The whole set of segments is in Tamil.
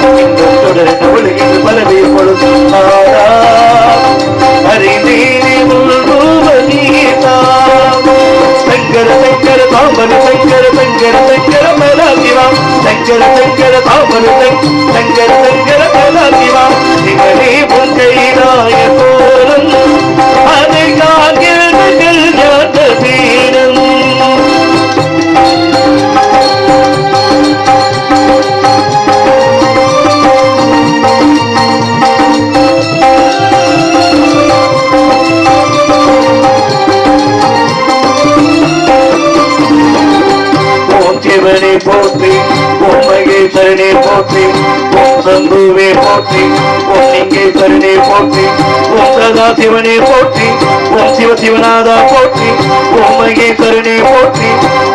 தொடர்ந்து உலகில் பலவே பொழுதும் மாறா அறிந்தேனே முழுவதீதாம் சங்கர சங்கர தாமன சங்கர சங்கர சங்கர மலாதிவா சங்கர சங்கர தாமன சங்கர சம்புவே போற்றி ஓம் லிங்கேஸ்வரனை போற்றி ஓம் சதா சிவனை போற்றி ஓம் சிவ சிவநாதா போற்றி ஓம் மகேஸ்வரனை போற்றி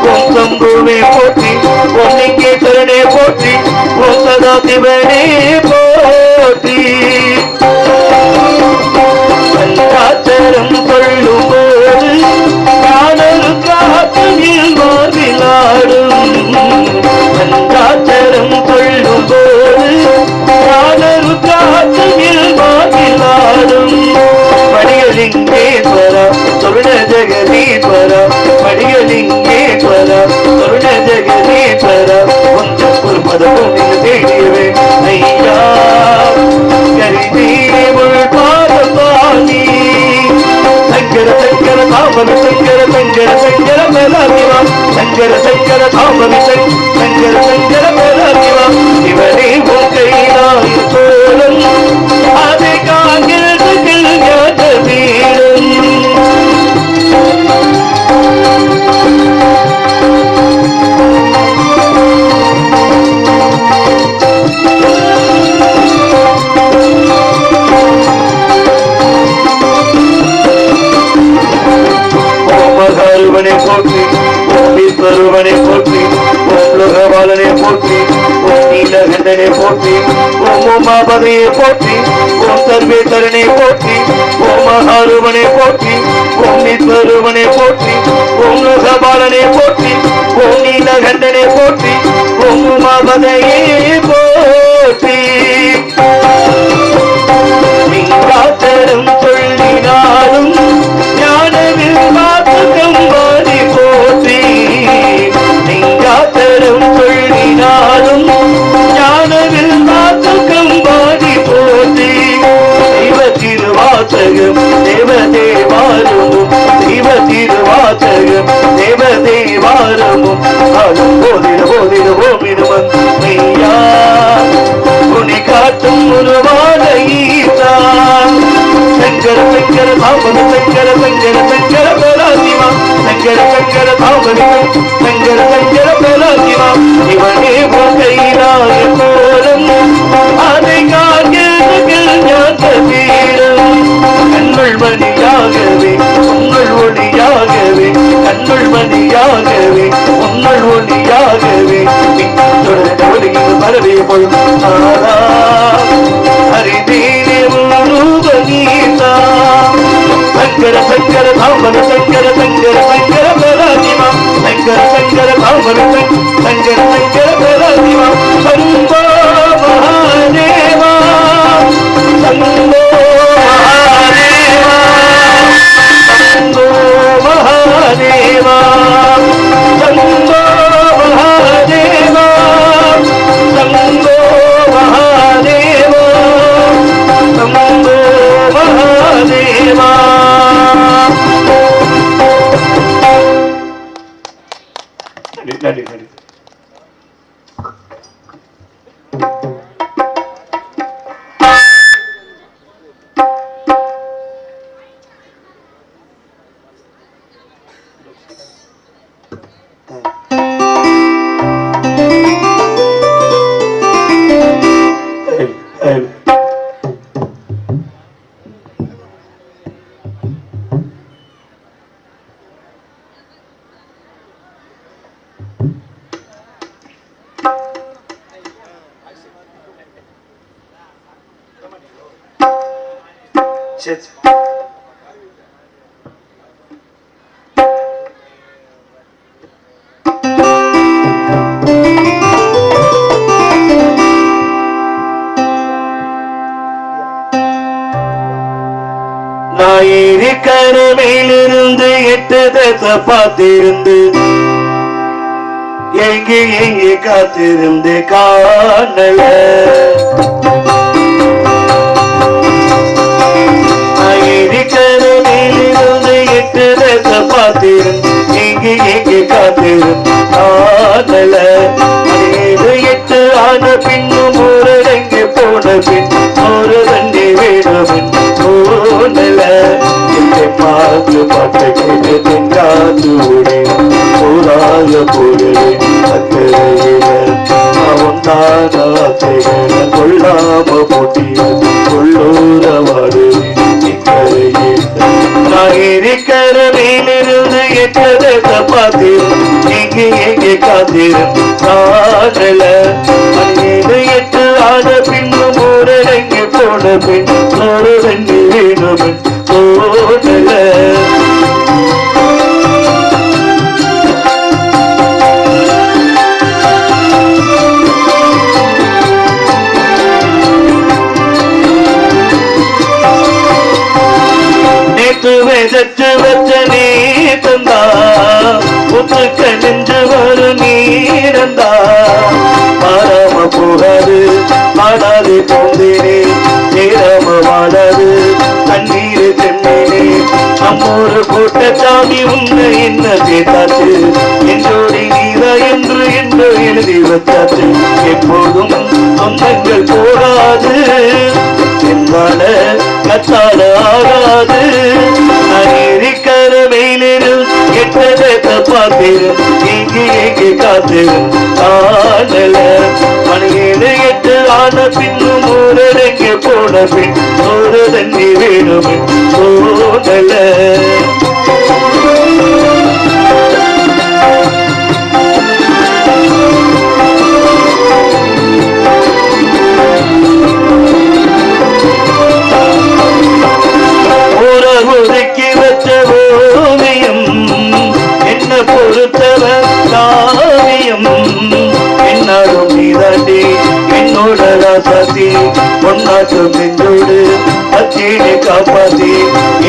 ஓம் சம்புவே போற்றி ஓம் லிங்கேஸ்வரனை போற்றி ஓம் சதா சிவனே போற்றி. பஞ்சாச்சரம் சொல்லும்போது காதல் காற்றில் மாறிலாடும் பஞ்சாச்சரம் சொல்லும்போது காதல் காற்றில் மாறிலாடும் மணியலிங்கேஸ்வர சொர்ண ஜெகதீஸ்வர மணியலிங்கேஸ்வர சொர்ண ஜெகதீஸ்வர கொஞ்சம் ஒரு பதவும் தேடியவே. ஐயா. பாலனை போற்றி ஓம் நீலகண்டனை போற்றி ஓம் உமாபதையை போற்றி ஓம் சர்வேஸ்வரனை போற்றி ஓம் மகாருவனை போற்றி ஓம் ஈஸ்வருவனை போற்றி ஓம் லோகபாலனை போற்றி ஓம் நீலகண்டனை போற்றி ஓம் உமாபதையை போற்றி. மிங்காத்தரம் சொல்லினாலும் ஞானவில் மாத்துக்கம் திருவாசகம் தேவதேவாரமும் தெய்வ திருவாசகம் தேவ தேவாரமும் ஆளும் போதிட போதிட ஓமிடுவன் மெய்யா துணி காட்டும் உருவான ஈசா. சங்கர சங்கர தாமர சங்கர சங்கர சங்கர பராசிவா சங்கர சங்கர தாமர சங்கர சங்கர பராசிவா இவனே உன் கைலாய கோலம் அதே கண்கள் வழியாகவே உங்கள் ஒளியாகவே கண்கள் வழியாகவே உங்கள் ஒளியாகவே. தொடர்ந்து ஒளியில் பரவே பொழுது ஹரிதீரே சரி கனவையிலிருந்து எட்டு தேச பார்த்திருந்து எங்கே எங்கே காத்திருந்து காணல. எட்டு தச பார்த்திருந்து எங்கே எங்கே காத்திருந்து காணல ஏழு எட்டு ஆன பின்னும் ஒரு எங்கே போன பின் ஒரு தண்ணி வேணுமென் தோணல என்னை பார்த்து பார்த்து கேட்டு தென்காத்து ஓடினான் போராத போரே அக்கறையில அவன் தான ஆசைகளை கொள்ளாம போட்டியது. மேலிருந்து எட்டதை பார்த்திரு எங்கே எங்கே காதல ஏழு எட்டு ஆன பின்னும் ஒரு போன பின் ஒரு வேணும் நேற்று விதைச்சு வச்சனே ஒத்துக்க நெஞ்சு வரும் நீரந்தா. மாறாம போகாது ஆடாது போந்தேனே நேராம வாடாது தண்ணீர் தென்னேனே. அம்மோரு போட்ட சாமி உன்னை என்ன கேட்டாச்சு? என்றோடி நீரா என்று என்று எழுதி வச்சாச்சு. எப்போதும் சொந்தங்கள் போகாது என்னால கத்தால ஆகாது. இருக்கிற வெயிலில் கெட்டதை பார்த்திரு எங்கே எங்கே காத்திரு காணல மணியேழு எட்டு ஆன பின்னும் ஒரு போன பின் ஒரு தண்ணி வேணும் தோணல என்னோட ராசாத்தி பொன்னாட்டும் நெஞ்சோடு அச்சீனை காப்பாத்தி.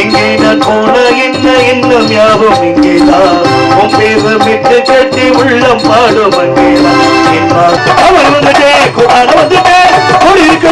இங்கே நான் போன என்ன இன்னும் யாவும் இங்கேதான். உன் பேரு விட்டு கட்டி உள்ளம் பாடும் அங்கேதான். என் மாத்த- அவன் கூடி இருக்க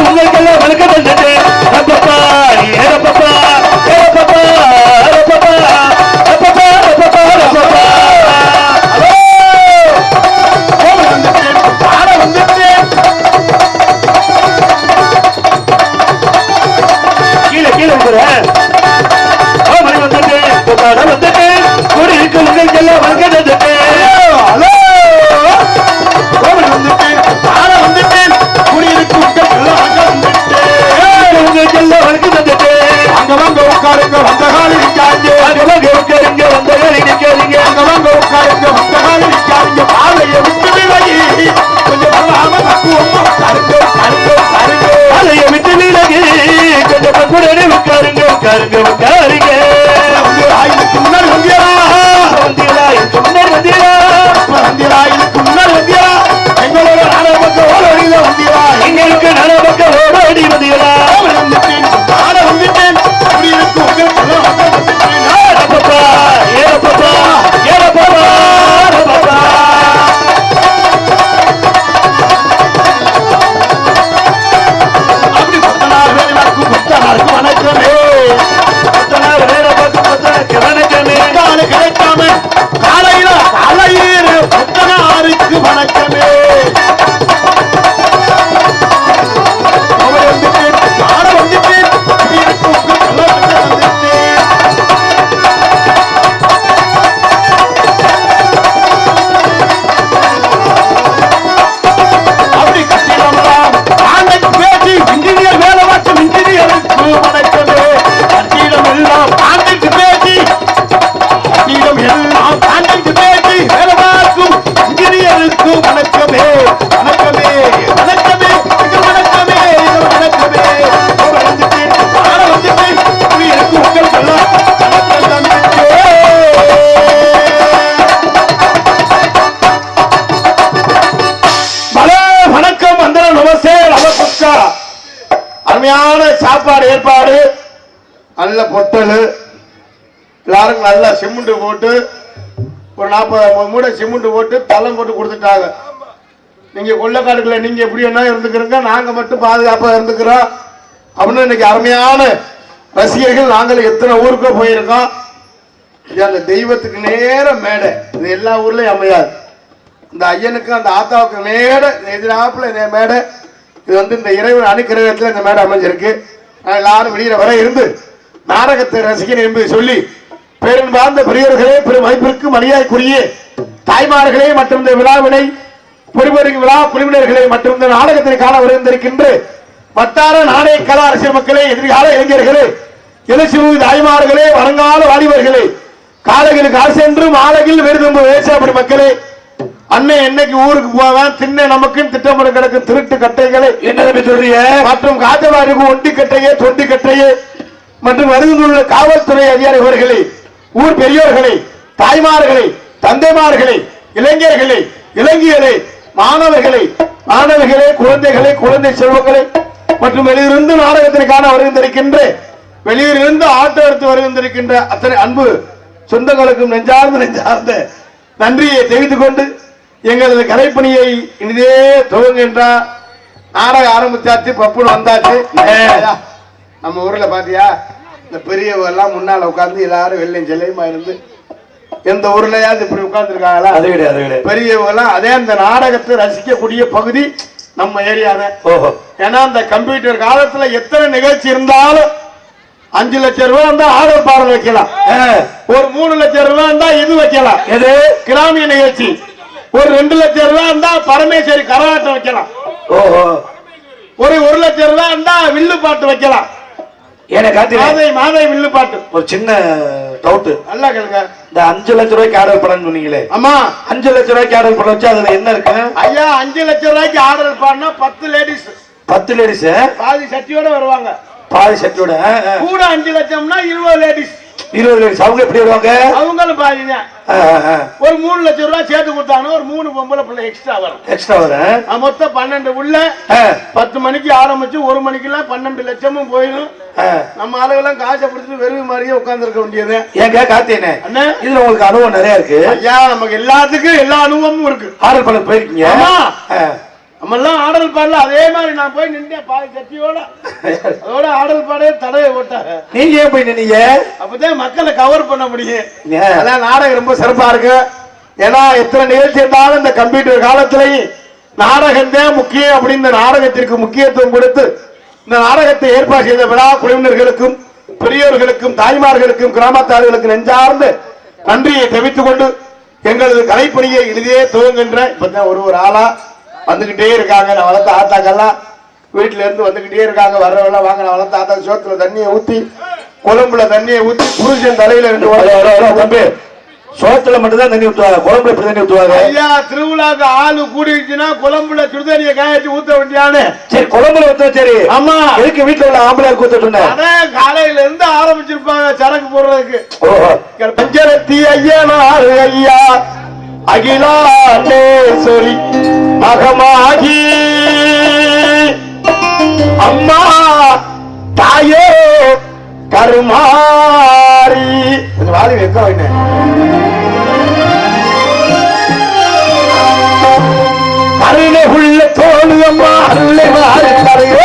வழக்கு வந்துட்டேன் அங்க வாங்க உட்காருங்க வந்த காலி நிக்காதீங்க. அங்க வாங்க உட்காருங்க வந்த வேலை நிக்காதீங்க. அங்க வாங்க உட்காருங்க வந்த காலி நிக்காதீங்க. பாதையை விட்டு விலகி கொஞ்சம் வல்லாம தக்குவமா உட்காருங்க உட்காருங்க உட்காருங்க. அதைய விட்டு விலகு. கொஞ்சம் பக்குடனே உட்காருங்க உட்காருங்க உட்காருங்க. நமஸ்காரம் ஏற்பாடு. நல்ல பொட்டல். எல்லாரும் நல்லா சிமெண்ட் போட்டு ஒரு நாற்பது மூடை சிமெண்ட் போட்டு தளம் போட்டு கொடுத்துட்டாங்க. நீங்க கொள்ளக்காடுகளை நீங்க எப்படி என்ன இருந்துக்கிறீங்க நாங்க மட்டும் பாதுகாப்பா இருந்துக்கிறோம். அப்படின்னு இன்னைக்கு அருமையான ரசிகர்கள் நாங்கள் எத்தனை ஊருக்கோ போயிருக்கோம். இது அந்த தெய்வத்துக்கு நேர மேடை. இது எல்லா ஊர்லயும் அமையாது. இந்த ஐயனுக்கும் அந்த ஆத்தாவுக்கு மேடை எதிராப்புல மேடை. இது வந்து இந்த இறைவன் அனுக்கிரகத்துல இந்த மேடை அமைஞ்சிருக்கு. எல்லாரும் வெளியில வர இருந்து நாடகத்தை ரசிக்கிறேன் என்பதை சொல்லி பெரும்பார்ந்த பெரியவர்களே பெரும் வாய்ப்பிற்கு மரியாதைக்குரிய தாய்மார்களே மற்றும் இந்த விழாவினை பொறுப்பருக்கு விழா குழுவினர்களே மற்றும் இந்த நாடகத்தை காண வருகின்றிருக்கின்ற வட்டார நாடக கலா அரசியல் மக்களே எதிர்கால இளைஞர்களே எழுச்சி தாய்மார்களே வருங்கால வாலிபர்களே காலையில் காசு ஆலகில் மாலையில் விருதும்பு மக்களே அண்ணன் என்னைக்கு ஊருக்கு போவேன். திண்ணை நமக்குன்னு திட்டமிட கிடக்கும் திருட்டு கட்டைகளை. என்ன சொல்றீங்க? மற்றும் காத்தவாருக்கு ஒண்டி கட்டையே தொண்டி கட்டையே. மற்றும் வருகின்றுள்ள காவல்துறை அதிகாரிகளே ஊர் பெரியோர்களே தாய்மார்களே தந்தைமார்களே இளைஞர்களே இளைஞர்களே மாணவர்களே மாணவர்களே குழந்தைகளே குழந்தை செல்வங்களே மற்றும் வெளியிலிருந்து நாடகத்தினை காண வருகின்றிருக்கின்ற வெளியூரிலிருந்து ஆட்டோ எடுத்து வருகின்றிருக்கின்ற அத்தனை அன்பு சொந்தங்களுக்கும் நெஞ்சார்ந்த நெஞ்சார்ந்த நன்றியை தெரிவித்துக் கொண்டு எங்களது கலைப்பணியை இனிதே துவங்குகின்றார் நாடகம் ஆரம்பிச்சாச்சு பப்புன்னு வந்தாச்சு. நம்ம ஊர்ல பாத்தியா இந்த பெரியவங்க எல்லாம் முன்னால உட்கார்ந்து எல்லாரும் வெள்ளையும் செல்லையுமா இருந்து எந்த ஊர்லயாவது இப்படி உட்கார்ந்துருக்காங்களா? அது கிடையாது அது கிடையாது. பெரியவங்க எல்லாம் அதே அந்த நாடகத்தை ரசிக்கக்கூடிய பகுதி நம்ம ஏரியா தான் ஓஹோ. ஏன்னா அந்த கம்ப்யூட்டர் காலத்துல எத்தனை நிகழ்ச்சி இருந்தாலும் அஞ்சு லட்சம் ரூபாய் இருந்தா ஆடல் பாடல் வைக்கலாம். ஒரு மூணு லட்சம் ரூபாய் இருந்தா இது வைக்கலாம். எது? கிராமிய நிகழ்ச்சி. ஒரு ரெண்டு லட்சம் ரூபாய் இருந்தா பரமேஸ்வரி கரகாட்டம் வைக்கலாம். ஓஹோ. ஒரு ஒரு லட்சம் ரூபாய் இருந்தா வில்லு பாட்டு வைக்கலாம். எனக்கு மாதை மாதை வில்லு பாட்டு. ஒரு சின்ன டவுட் நல்லா கேளுங்க. இந்த அஞ்சு லட்ச ரூபாய்க்கு ஆர்டர் சொன்னீங்களே. அம்மா அஞ்சு லட்ச ரூபாய்க்கு ஆர்டர் பண்ண வச்சு அதுல என்ன இருக்கு? ஐயா அஞ்சு லட்சம் ரூபாய்க்கு ஆர்டர் பண்ணா பத்து லேடிஸ் பத்து லேடிஸ் பாதி சட்டியோட வருவாங்க. பாதி சட்டியோட. கூட அஞ்சு லட்சம்னா இருபது லேடிஸ் இருபது லேடிஸ் அவங்க எப்படி வருவாங்க? அவங்களும் ஆ. ஒரு மூணு லட்சம் ரூபாய் சேர்த்து கொடுத்தாங்கன்னா ஒரு மூணு பொம்பளை பிள்ளை எக்ஸ்ட்ரா வரும். எக்ஸ்ட்ரா வரேன் ஆ, மொத்தம் பன்னெண்டு உள்ள பத்து மணிக்கு ஆரம்பிச்சு ஒரு மணிக்கெல்லாம் பன்னெண்டு லட்சமும் போயிடும். நம்ம ஆளுகெல்லாம் காசை பிடிச்சிட்டு வெறும் மாதிரியே உட்கார்ந்துருக்க வேண்டியது. ஏங்க காத்தேனே இதுல உங்களுக்கு அனுபவம் நிறைய இருக்கு. ஐயா நமக்கு எல்லாத்துக்கும் எல்லா அனுபவமும் இருக்கு. ஆர்டர் பண்ண போயிருக்கீங்க. ஆமா. ஆ. நம்ம எல்லாம் ஆடல் பாடல அதே மாதிரி நான் போய் நின்றேன் பாதி சட்டியோட அதோட ஆடல் பாடே தடவை போட்டாங்க நீங்க ஏன் போய் நின்னீங்க அப்பதான் மக்களை கவர் பண்ண முடியும்? அதான் நாடகம் ரொம்ப சிறப்பா இருக்கு ஏன்னா எத்தனை நிகழ்ச்சி இருந்தாலும் இந்த கம்ப்யூட்டர் காலத்திலையும் நாடகம் தான் முக்கியம் அப்படின்னு இந்த நாடகத்திற்கு முக்கியத்துவம் கொடுத்து இந்த நாடகத்தை ஏற்பாடு செய்த விழா குழுவினர்களுக்கும் பெரியோர்களுக்கும் தாய்மார்களுக்கும் கிராமத்தார்களுக்கும் நெஞ்சார்ந்து நன்றியை தெரிவித்துக் கொண்டு எங்களது கலைப்பணியை இறுதியே துவங்குகின்ற இப்பதான் ஒரு ஒரு ஆளா வந்துகிட்டே இருக்காங்க. நான் வளர்த்த ஆத்தாக்கெல்லாம் வீட்டுல இருந்து வந்துகிட்டே இருக்காங்க. வர்றவெல்லாம் வாங்க நான் வளர்த்த ஆத்தா சோத்துல தண்ணியை ஊத்தி குழம்புல தண்ணியை ஊத்தி புருஷன் தலையில ரெண்டு தம்பி சோத்துல மட்டும் தான் தண்ணி ஊத்துவாங்க. குழம்புல எப்படி தண்ணி ஊத்துவாங்க? ஐயா திருவிழாக்கு ஆளு கூடிடுச்சுன்னா குழம்புல சுடுதண்ணியை காயச்சு ஊத்த வேண்டியானு. சரி குழம்புல ஊத்தா சரி. ஆமா. எதுக்கு வீட்டுல உள்ள ஆம்பளை கூத்துட்டு அதான் காலையில இருந்து ஆரம்பிச்சிருப்பாங்க சரக்கு போடுறதுக்கு. பஞ்சரத்தி ஐயனாறு ஐயா அகிலாண்டேஸ்வரி மகமாகி அம்மா தாயோ கருமாரி கொஞ்சம் வாலி வைக்க வைன கருணை உள்ள தோழு அம்மா அருளை மாறி தரையோ.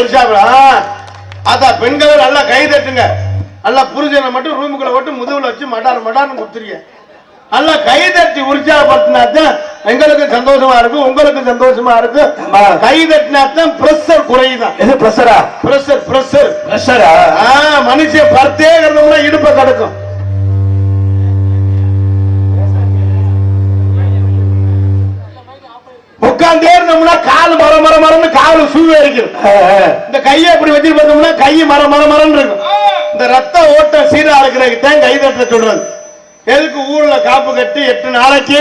கைதட்டி உற்சாகா அதான் பெண்கள் நல்லா கைதட்டுங்க நல்லா புருஷனை மட்டும் ரூமுக்குள்ள விட்டு முதுகுல வச்சு மடார் மடார்னு கொடுத்துருங்க நல்லா கைதட்டி உற்சாகப்படுத்தினாத்தான் எங்களுக்கு சந்தோஷமா இருக்கும் உங்களுக்கு சந்தோஷமா இருக்கும் கைதட்டினாத்தான் பிரஷர் குறையுதான். எது பிரஷரா பிரஷர் பிரஷர் பிரஷரா மனுஷன் பர்த்தே இருந்தோம்னா இடுப்பை கிடக்கும் உட்காந்தே இருந்தோம்னா கால் மர மர மரம்னு கால் சூவே இருக்கும் இந்த கையை இப்படி வச்சு பார்த்தோம்னா கை மர மர மரம்னு இருக்கும். இந்த ரத்த ஓட்டம் சீரா இருக்கிறதுக்கு தான் கை தட்ட சொல்றது. எதுக்கு ஊர்ல காப்பு கட்டி எட்டு நாளைக்கு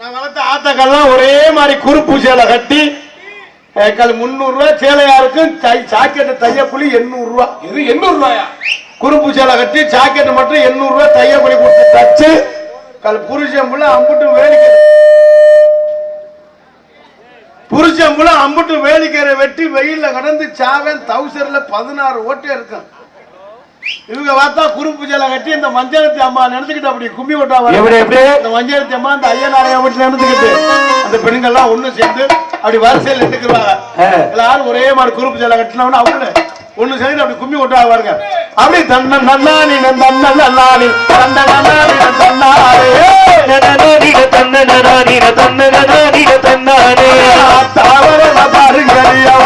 நான் வளர்த்த ஆத்தக்கெல்லாம் ஒரே மாதிரி குறுப்பு சேலை கட்டி முந்நூறு ரூபாய் சேலையா இருக்கும் சாக்கெட்டு தையக்குழி எண்ணூறு ரூபாய் இது எண்ணூறு ரூபாயா? குறுப்பு சேலை கட்டி ஜாக்கெட் மட்டும் எண்ணூறு ரூபாய் தையப்படி கொடுத்து தச்சு கல் புருஷன் புள்ள அம்புட்டு வேலிக்கை புருஷன் புள்ள அம்புட்டு வேலிக்கரை வெட்டி வெயில்ல கடந்து சாவன் தௌசர்ல பதினாறு ஓட்டே இருக்கும் இவங்க பார்த்தா குறுப்பு சேலை கட்டி இந்த மஞ்சளத்தி அம்மா நினைச்சுக்கிட்டு அப்படி விட்டா எப்படி எப்படி? இந்த மஞ்சளத்தி அம்மா இந்த ஐயனாரையா வீட்டுல நினைச்சுக்கிட்டு அந்த பெண்கள்லாம் ஒண்ணு சேர்ந்து அப்படி வரிசையில் நின்றுக்குவாங்க எல்லாரும் ஒரே மாதிரி குறுப்பு சேலை கட்டினவன அவங்கள. ஒண்ணு சேர்ந்து அப்படி கும்மி விட்டா பாருங்க அப்படி தன்ன நன்னானி தன்ன நன்னானி தன்ன நன்னானி தன்னாரே நனநீர தன்ன நனானீர தன்ன நனானீர தன்னானே தாவர பாருங்கடியா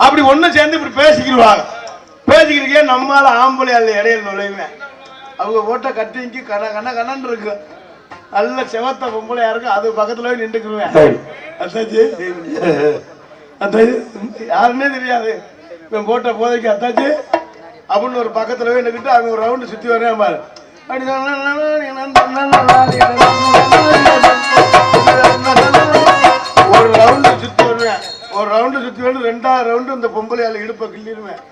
அப்படி ஒண்ணு சேர்ந்து இப்படி பேசிக்கிடுவாங்க பேசிக்கிறீங்க நம்மால ஆம்பளை அல்ல இடையில நுழைவேன் அவங்க ஓட்ட கட்டிங்கி கன கன கனன்னு இருக்கு நல்ல செவத்த பொம்பளையா இருக்கு அது பக்கத்துல போய் நின்றுக்குவேன். அத்தாச்சி அத்தாச்சி யாருன்னே தெரியாது இவன் போட்ட போதைக்கு அத்தாச்சி அப்படின்னு ஒரு பக்கத்துல போய் நின்றுட்டு அவன் ஒரு ரவுண்டு சுத்தி வரேன் பாரு அப்படி ஒரு ரவுண்டு சுத்தி வருவேன் ஒரு ரவுண்டு சுத்தி வந்து ரெண்டாவது ரவுண்டு இந்த பொம்பளையால இடுப்பை கிள்ளிடுவேன்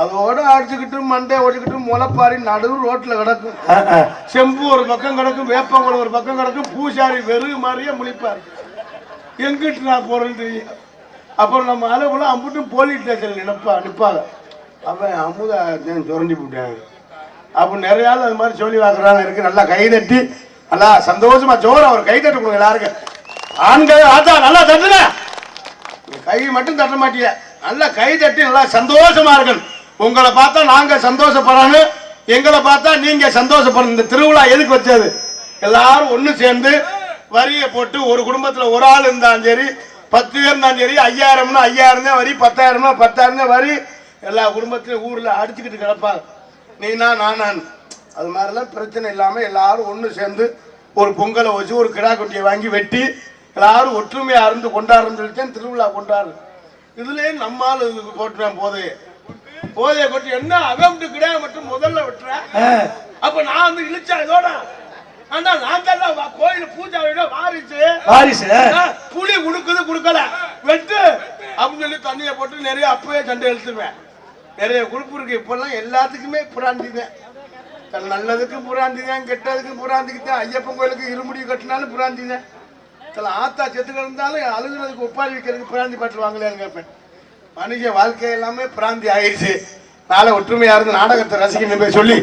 அதோட அடிச்சுக்கிட்டு மண்டை ஓடிக்கிட்டு முளைப்பாரி நடுவு ரோட்ல கிடக்கும். செம்பு ஒரு பக்கம் கிடக்கும் வேப்பங்குளம் ஒரு பக்கம் கிடக்கும் பூசாரி வெறுகு மாதிரியே முழிப்பார். எங்கிட்டு நான் போறேன்னு தெரியும் அப்புறம் நம்ம அளவுல அம்புட்டும் போலீஸ் ஸ்டேஷன்ல நினைப்பா நிற்பாங்க அவன் அமுதா சுரண்டி போட்டேன் அப்போ நிறைய ஆள் அது மாதிரி சொல்லி வாக்குறாங்க இருக்கு. நல்லா கை தட்டி நல்லா சந்தோஷமா ஜோர அவர் கை தட்டு கொடுங்க எல்லாருக்கும். ஆண்கள் ஆத்தா நல்லா தட்டுங்க. கை மட்டும் தட்ட மாட்டீங்க. நல்லா கை தட்டி நல்லா சந்தோஷமா இருக்கணும். உங்களை பார்த்தா நாங்க சந்தோஷப்படணும் எங்களை பார்த்தா நீங்க சந்தோஷப்படணும். இந்த திருவிழா எதுக்கு வச்சது? எல்லாரும் ஒன்று சேர்ந்து வரியை போட்டு ஒரு குடும்பத்துல ஒரு ஆள் இருந்தாலும் சரி பத்து பேர் இருந்தாலும் சரி ஐயாயிரம்னா ஐயாயிரம் தான் வரி பத்தாயிரம்னா பத்தாயிரம் தான் வரி. எல்லா குடும்பத்திலும் ஊர்ல அடிச்சுக்கிட்டு கிடப்பா நீனா நானான் அது மாதிரிலாம் பிரச்சனை இல்லாம எல்லாரும் ஒன்று சேர்ந்து ஒரு பொங்கலை வச்சு ஒரு கிடா குட்டியை வாங்கி வெட்டி எல்லாரும் ஒற்றுமையா இருந்து கொண்டாடுறோம்னு சொல்லிட்டு திருவிழா கொண்டாடுறோம் இதுலயே நம்மால் போட்டுறேன் போதைய போதைய கொட்டி என்ன அவன் கிடையாது மட்டும் முதல்ல விட்டுற? ஆ, அப்ப நான் வந்து இழிச்சா இதோட? ஆனா நான் தான் கோயில் பூஜை வாரிசு. ஆ, புளி குடுக்குது குடுக்கல. வெட்டு. அப்படின்னு சொல்லி தண்ணியை போட்டு நிறைய அப்பவே சண்டை இழுத்துருவேன் நிறைய குழுப்பு இருக்கு. இப்பெல்லாம் எல்லாத்துக்குமே புறாந்தி தான். நல்லதுக்கு புறாந்தி தான் ஐயப்பன் கோயிலுக்கு இருமுடி கட்டினாலும் தான். சில ஆத்தா செத்து கிடந்தாலும் அழுகுறதுக்கு ஒப்பாரி வைக்கிறதுக்கு பிராந்தி பாட்டு வாங்கலையான்னு கேட்பேன். மனுஷ வாழ்க்கை எல்லாமே பிராந்தி ஆயிடுச்சு. நாளை ஒற்றுமையா இருந்து நாடகத்தை ரசிக்கணும் போய் சொல்லி